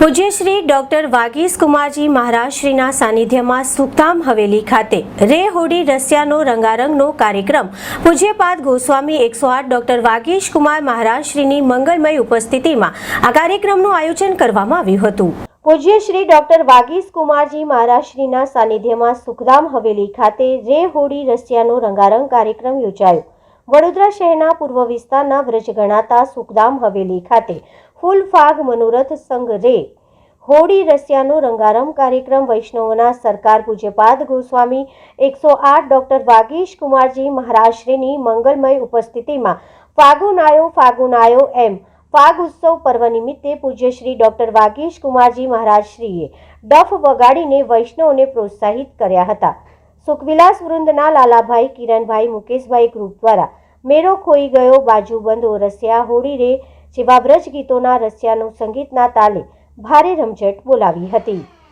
પૂજ્ય શ્રી ડોક્ટર વાગીસ કુમારજી મહારાજશ્રીના સાનિધ્યમાં સુખધામ હવેલી ખાતે રે હોડી રસિયાનો રંગારંગનો કાર્યક્રમ. પૂજ્યપાદ ગોસ્વામી એકસો આઠ ડોક્ટર વાગીશ કુમાર મહારાજશ્રીની મંગલમય ઉપસ્થિતિમાં આ કાર્યક્રમનું આયોજન કરવામાં આવ્યું હતું. પૂજ્ય શ્રી ડોક્ટર વાગીસ કુમારજી મહારાજશ્રીના સાનિધ્યમાં સુખધામ હવેલી ખાતે રે હોડી રસિયાનો રંગારંગ કાર્યક્રમ યોજાયો. વડોદરા શહેરના પૂર્વ વિસ્તારના વ્રજ ગણાતા સુખધામ હવેલી ખાતે ફૂલ ફાગ મનોરથ સંઘ રે. હોડી રસિયાનો રંગારંગ કાર્યક્રમ વૈષ્ણવોના સરકાર પૂજ્યપાદ ગોસ્વામી, એકસો આઠ ડોક્ટર વાગીશ કુમારજી મહારાજશ્રીની મંગલમય ઉપસ્થિતિમાં ફાગુનાયો ફાગુનાયો એમ. ફાગ ઉત્સવ પર્વ નિમિત્તે પૂજ્ય શ્રી ડોક્ટર વાગીશ કુમારજી મહારાજશ્રીએ ડફ વગાડીને વૈષ્ણવને પ્રોત્સાહિત કર્યા હતા. સુખવિલાસ વૃંદના લાલાભાઈ, કિરણભાઈ, મુકેશભાઈ ગ્રુપ દ્વારા મેળો ખોઈ ગયો, બાજુ બંધો હોળી રે. જેવા વ્રજ ગીતોના રસિયાનું સંગીતના તાલે ભારે રમઝટ બોલાવી હતી.